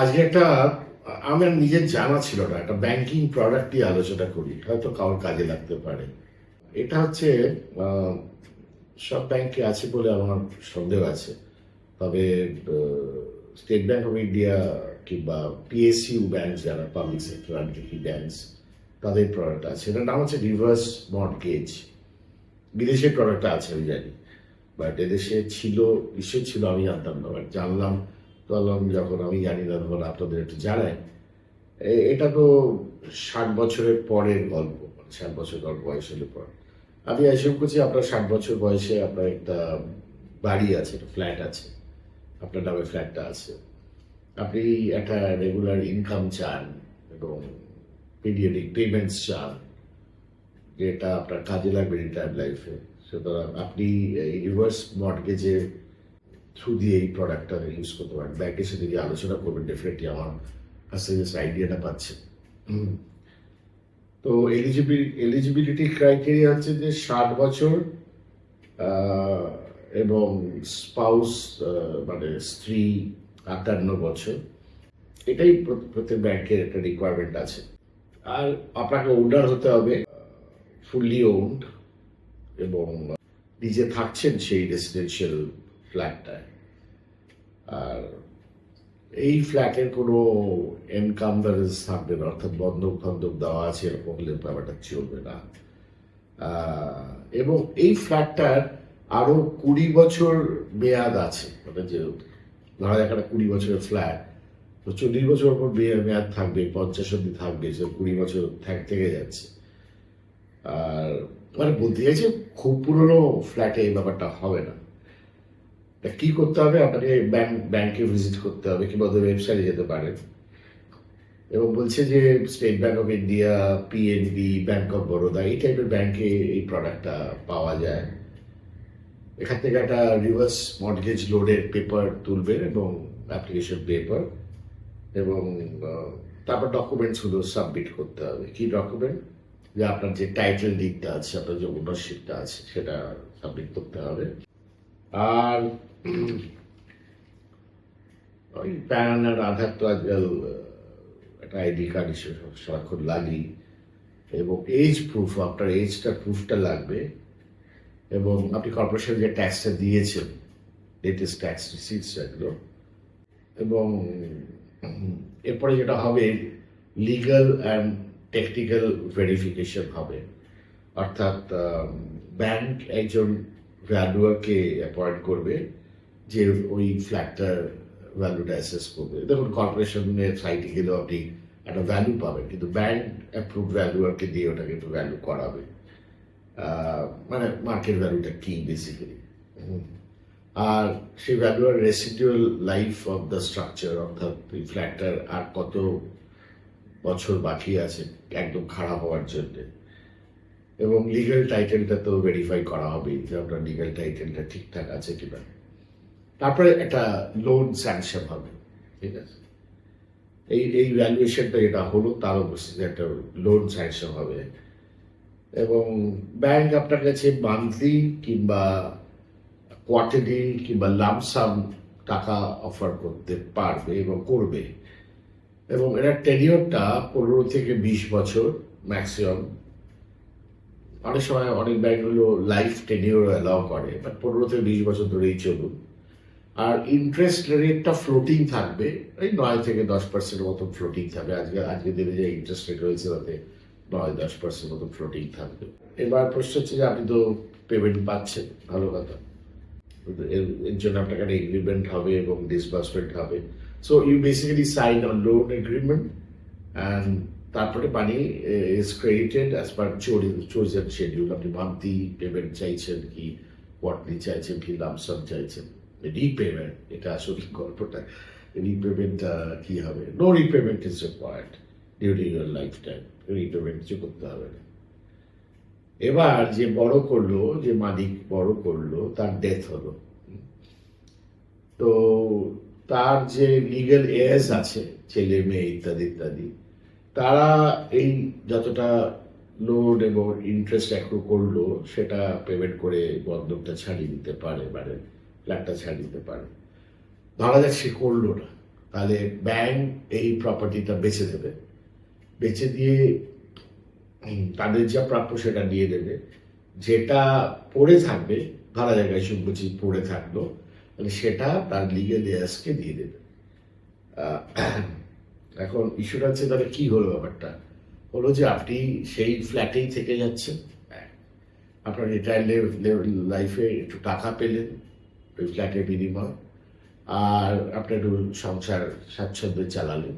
আজকে একটা, আমার নিজের জানা ছিল না, একটা ব্যাংকিং প্রোডাক্ট নিয়ে আলোচনা করি, হয়তো কারোর কাজে লাগতে পারে। এটা হচ্ছে সব ব্যাংকে আছে বলে আমার সন্দেহ আছে। তবে স্টেট ব্যাংক অফ ইন্ডিয়া কিংবা পিএসইউ ব্যাংক যারা পাবলিক সেক্টর আন্টিকি ব্যাংক তাদের প্রোডাক্ট আছে। এটার নাম হচ্ছে রিভার্স মর্টগেজ বিদেশের প্রোডাক্টটা আছে, আমি জানি। বাট এদেশে ছিল নিশ্চয় ছিল, আমি জানতাম না। বাট জানলাম তো আল্লাহ যখন আমি জানি না, তখন আপনাদের একটু জানাই। এটা তো ষাট বছরের পরের গল্প ষাট বছর গল্প বয়স হলে পর। আমি এসব করছি, আপনার ষাট বছর বয়সে আপনার একটা বাড়ি আছে, একটা ফ্ল্যাট আছে। আপনার নামে ফ্ল্যাটটা আছে। আপনি একটা রেগুলার ইনকাম চান এবং পিরিয়ডিক পেমেন্টস চান, যেটা আপনার কাজে লাগবে রিটায়ার লাইফে সুতরাং আপনি এই রিভার্স মর্টগেজের থ্রু দিয়ে এই প্রোডাক্টটা ইউজ করতে পারেন ব্যাংকের সাথে যে আলোচনা করবেন ডেফিনেটলি আমার কাছ থেকে আইডিয়াটা পাচ্ছে। তো এলিজিবিল এলিজিবিলিটি ক্রাইটেরিয়া হচ্ছে যে ষাট বছর এবং স্পাউস মানে স্ত্রী আটান্ন বছর। এটাই প্রত্যেক ব্যাংকের একটা রিকোয়ারমেন্ট আছে। আর আপনাকে ওনার হতে হবে ফুললি ওন্ড এবং নিজে থাকছেন সেই রেসিডেন্সিয়াল ফ্ল্যাটটায় আর এই ফ্ল্যাটের কোনো এনকামদারেজ থাকবে না অর্থাৎ বন্ধক বন্ধক দেওয়া আছে, এরকম হলে ব্যাপারটা চলবে না। এবং এই ফ্ল্যাটটার আরও কুড়ি বছর মেয়াদ আছে। মানে যে ধরা যাক একটা কুড়ি বছরের ফ্ল্যাট তো চল্লিশ বছর পর মেয়া- মেয়াদ থাকবে, পঞ্চাশ অব্দি থাকবে, সে কুড়ি বছর থেকে যাচ্ছে। আর মানে বলতে চাইছি খুব পুরনো ফ্ল্যাটে এই ব্যাপারটা হবে না। তা কি করতে হবে? আপনাকে ব্যাংক ব্যাংকে ভিজিট করতে হবে কিংবা ওদের ওয়েবসাইটে যেতে পারেন এবং বলছে যে State Bank of India PNB Bank of Baroda এই টাইপের ব্যাংকে এই প্রোডাক্টটা পাওয়া যায়। এখান থেকে একটা রিভার্স মর্টগেজ লোডের পেপার তুলবেন এবং অ্যাপ্লিকেশন পেপার এবং তারপর ডকুমেন্টসগুলো সাবমিট করতে হবে। কি ডকুমেন্ট যে আপনার যে টাইটেল ডিডটা আছে, আপনার যে ওনারশিপটা আছে, সেটা সাবমিট করতে হবে। আর ওই প্যান আর আধার তো আজকাল একটা আইডি কার্ড সারাক্ষণ লাগেই। এবং এজ প্রুফ আপনার এজটা প্রুফটা লাগবে। এবং আপনি কর্পোরেশন যে ট্যাক্সটা দিয়েছেন লেটেস্ট ট্যাক্স রিসিটস এগুলো। এবং এরপরে যেটা হবে লিগাল অ্যান্ড টেকনিক্যাল ভেরিফিকেশন হবে। অর্থাৎ ব্যাংক একজন ভ্যালুয়ারকে অ্যাপয়েন্ট করবে, যে ওই ফ্ল্যাটটার ভ্যালুটা অ্যাসেস করবে। দেখুন কর্পোরেশনের সাইটে গেলেও আপনি একটা ভ্যালু পাবেন, কিন্তু ব্যাংক অ্যাপ্রুভ ভ্যালুয়ারকে দিয়ে ওটাকে একটু ভ্যালু করাবে। মানে মার্কেট ভ্যালুটা কি বেসিক্যালি আর সেই valuer residual life of the structure অর্থাৎ এই ফ্ল্যাটটার আর কত বছর বাকি আছে, একদম খারাপ হওয়ার জন্য। এবং লিগ্যাল টাইটেলটা তো ভেরিফাই করা হবে যে আপনার লিগ্যাল টাইটেলটা ঠিকঠাক আছে কিনা তারপরে একটা লোন স্যাংশন হবে, ঠিক আছে? এই এই ভ্যালুয়েশনটা যেটা হলো, তার উপস্থিতি একটা লোন স্যাংশন হবে। এবং ব্যাংক আপনার কাছে মান্থলি কিংবা কোয়ার্টারলি কিংবা লামসাম টাকা অফার করতে পারবে এবং করবে। এবং এটার টেনিওরটা পনেরো থেকে বিশ বছর ম্যাক্সিমাম অনেক সময় অনেক ব্যাংকগুলো লাইফ টেনিওর অ্যালাউ করে বাট পনেরো থেকে বিশ বছর ধরেই চলুন আর ইন্টারেস্ট রেটটা ফ্লোটিং থাকবে এই নয় থেকে দশ পার্সেন্ট মতো ফ্লোটিং থাকবে। আজকে আজকে দিনে যে ইন্টারেস্ট রেট রয়েছে, তাতে নয় দশ পার্সেন্ট মতো ফ্লোটিং থাকবে। এবার প্রশ্ন হচ্ছে যে, আপনি তো পেমেন্ট পাচ্ছেন, ভালো কথা। এর জন্য আপনার একটা এগ্রিমেন্ট হবে এবং ডিসবার্সমেন্ট হবে। So you basically sign on loan agreement and তারপরে money is credited as per chosen schedule আপনি মান্থলি পেমেন্ট চাইছেন কি কোয়ার্টলি চাইছেন কি লামসাম চাইছেন রিপেমেন্ট এটা আসলে গল্পটা। রিপেমেন্ট কি হবে? No repayment is required during your life time repayment কিছু করতে হবে না। এবার যে বড় করল, যে মালিক বড় করল, তার ডেথ হলো। তো, তার যে লিগেল এজ আছে, ছেলে, মেয়ে ইত্যাদি ইত্যাদি তারা এই যতটা লোড এবং ইন্টারেস্ট অ্যাক্রু করল, সেটা পেমেন্ট করে বন্ধকটা ছাড়িয়ে দিতে পারে মানে ফ্ল্যাটটা ছাড়িয়ে দিতে পারে। ধরা যাক সে করল না, তাহলে ব্যাংক এই প্রপার্টিটা বেচে দেবে। বেচে দিয়ে তাদের যা প্রাপ্য সেটা দিয়ে দেবে। যেটা পড়ে থাকবে ভাড়া জায়গায় সুবুচি পড়ে থাকল, তাহলে সেটা তার লিগেল এয়ার্সকে দিয়ে দেবে। এখন ইস্যুটা হচ্ছে তাহলে কি হলো ব্যাপারটা? হলো যে আপনি সেই ফ্ল্যাটেই থেকে যাচ্ছেন। এক। আপনার রিটায়ার লাইফে একটু টাকা পেলেন, ওই ফ্ল্যাটের বিনিময়। আর আপনার একটু সংসার স্বাচ্ছন্দ্যে চালালেন।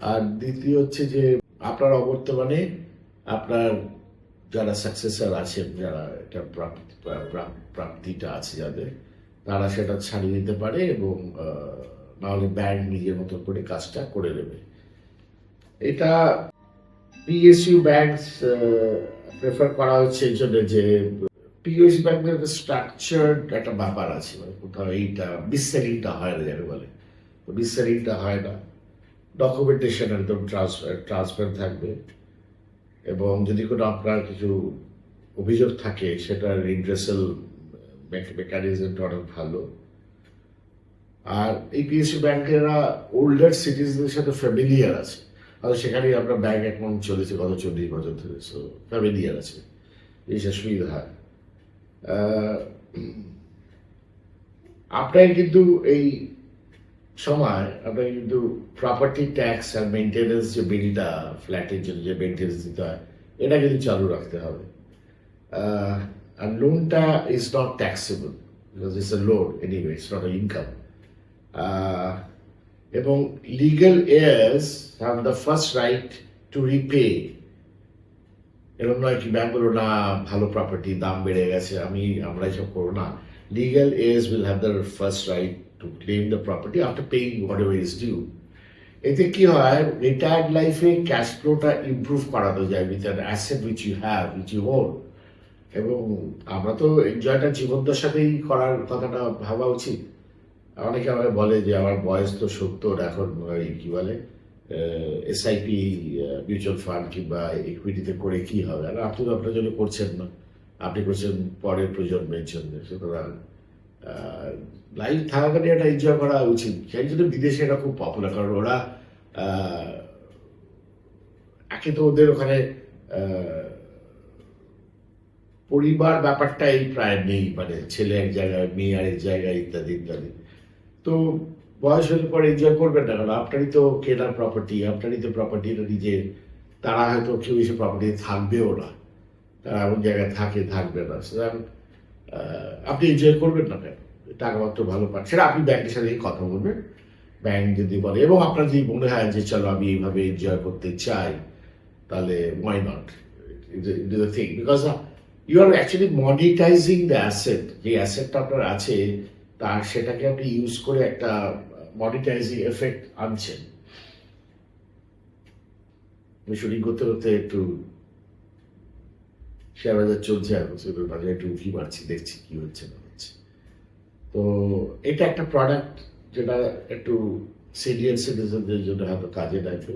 আর দ্বিতীয় হচ্ছে যে আপনার অবর্তমানে আপনার যারা সাকসেসার আছেন, যারা এটা প্রাপ্তি, প্রাপ্তিটা আছে যাদের, তারা সেটা ছাড়িয়ে দিতে পারে এবং নাহলে ব্যাংক নিজের মতো করে কাজটা করে নেবে। এটা পিএসইউ ব্যাংক প্রেফার করা হচ্ছে এই জন্য যে পিএসইউ ব্যাংকের স্ট্রাকচার্ড একটা ব্যাপার আছে মানে কোথাও এইটা বিস্তারিতটা হয় না যাকে বলে। তো বিস্তারিতটা হয় না। ডকুমেন্টেশন একদম ট্রান্সফার ট্রান্সফার থাকবে। এবং যদি কোনো আপনার কিছু অভিযোগ থাকে, সেটার রিড্রেসাল মেকানিজমটা অনেক ভালো। আর এই পিএসসি ব্যাংকেরা ওল্ডার সিটিজদের সাথে ফ্যামিলিয়ার আছে। আর সেখানে আপনার ব্যাংক অ্যাকাউন্ট চলেছে গত চল্লিশ বছর ধরে সো ফ্যামিলিয়ার আছে। এই সে সুবিধা হয়। আহ, আপনার কিন্তু এই সময় আপনার কিন্তু প্রপার্টি ট্যাক্স আর মেনটেন্যান্স যে বিলটা ফ্ল্যাটের জন্য যে মেনটেন্যান্স দিতে হয় এটা কিন্তু চালু রাখতে হবে। আর লোনটা is not taxable because it's a loan anyway it's not a income এবং legal heirs have the first right to repay এরকম নয় কি ব্যাংক বলো না, ভালো প্রপার্টি দাম বেড়ে গেছে, আমি, আমরা এসব করব না। Legal heirs will have the first right to claim the property after paying whatever is due এতে কি হয় রিটায়ার্ড লাইফে ক্যাশ ফ্লোটা ইমপ্রুভ করানো যায় with an asset which you have which you own এবং আমরা তো এনজয়টা জীবনদশাতেই করার কথাটা ভাবা উচিত। অনেকে আমাকে বলে যে আমার বয়স তো সত্তর, এখন কি বলে এসআইপি মিউচুয়াল ফান্ড কিংবা ইকুইটিতে করে কি হবে? আর আপনি তো আপনার জন্য করছেন না। আপনি করছেন পরের প্রজন্মের জন্য। সুতরাং লাইফ থাকাকালীন এটা এনজয় করা উচিত। সেই জন্য বিদেশে এটা খুব পপুলার কারণ ওরা একে তো ওদের ওখানে পরিবার ব্যাপারটাই প্রায় নেই। মানে ছেলে এক জায়গায়, মেয়ে আরেক জায়গায়, ইত্যাদি ইত্যাদি। তো বয়স হলে পরে এনজয় করবেন না, কারণ আপনারই তো কেনার প্রপার্টি আপনারই তো প্রপার্টিটা নিজের তারা হয়তো কেউ এসে প্রপার্টি থাকবেও না। তারা এমন জায়গায় থাকে, থাকবে না। সুতরাং আপনি এনজয় করবেন না কেন? টাকা পত্র ভালো পান। সেটা আপনি ব্যাংকের সাথে কথা বলবেন। ব্যাংক যদি বলে, এবং আপনার যদি মনে হয় যে, চলো আমি এইভাবে এনজয় করতে চাই, তাহলে why not it the thing because you are actually monetising the asset যে অ্যাসেটটা আপনার আছে তার সেটাকে আপনি ইউজ করে একটা মনিটাইজিং এফেক্ট আনছেন। শুটিং করতে করতে একটু শেয়ার বাজার চলছে সেগুলো বাজারে একটু উঁকি মারছি, দেখছি কি হচ্ছে না হচ্ছে। তো এটা একটা প্রোডাক্ট যেটা একটু সিনিয়র সিটিজেনদের জন্য হয়তো কাজে লাগবে,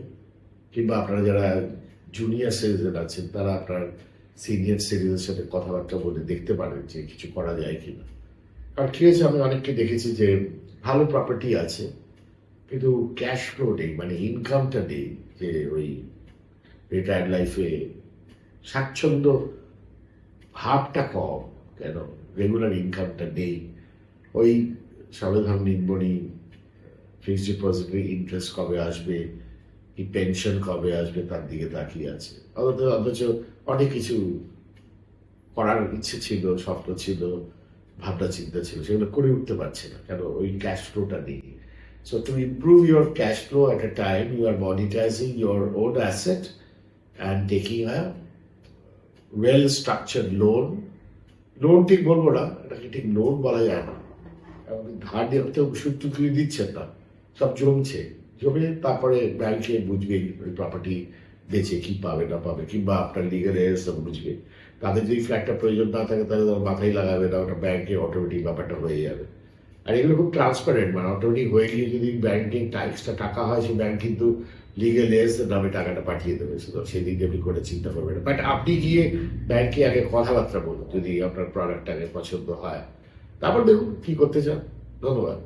কিংবা আপনারা যারা জুনিয়র সিটিজেন আছেন, তারা আপনার সিনিয়র সিটিজেনের সাথে কথাবার্তা বলে দেখতে পারেন যে কিছু করা যায় কিনা। কারণ কি হয়েছে আমি অনেককে দেখেছি যে ভালো প্রপার্টি আছে, কিন্তু ক্যাশ ফ্লো নেই মানে ইনকামটা নেই, যে ওই রিটায়ার্ড লাইফে স্বাচ্ছন্দ্য ভাবটা কম, কেন? রেগুলার ইনকামটা নেই। ওই সাবধান নির্মণি ফিক্সড ডিপোজিটে ইন্টারেস্ট কবে আসবে, কি পেনশন কবে আসবে, তার দিকে তাকিয়ে আছে। অথচ অথচ অনেক কিছু করার ইচ্ছে ছিল, স্বপ্ন ছিল। ভাবনা, চিন্তা ছিল, সেগুলো করে উঠতে পারছে না। কেন? ওই ক্যাশ ফ্লোটা নেই। So to improve your cash flow at a time you are monetising your own asset and taking a well structured loan loan ঠিক বলব না, এটাকে ঠিক লোন বলা যায় না। এবং ধার দিয়ে তো সুদ তুলে দিচ্ছেন না, সব জমছে। জমে তারপরে ব্যাংকে বুঝবে প্রপার্টি বেচে কি পাবে, না পাবে, কিংবা আপনার লিগাল এয়ার্সটা বুঝবে। তাদের যদি ফ্ল্যাটটা প্রয়োজন না থাকে, তাহলে তারা মাথায় লাগাবে না, ওটা ব্যাংকে অটোমেটিক ব্যাপারটা হয়ে যাবে। আর এগুলো খুব ট্রান্সপারেন্ট মানে অটোমেটিক হয়ে গিয়ে যদি ব্যাংকিং এক্সট্রা টাকা হয়, সেই ব্যাংক কিন্তু লিগেল এয়ার্সের নামে টাকাটা পাঠিয়ে দেবে। সুতরাং সেই দিক আপনি করে চিন্তা করবেন বাট আপনি গিয়ে ব্যাংকে আগে কথাবার্তা বলুন, যদি আপনার প্রোডাক্ট আগে পছন্দ হয়। তারপর দেখুন কী করতে চান। ধন্যবাদ।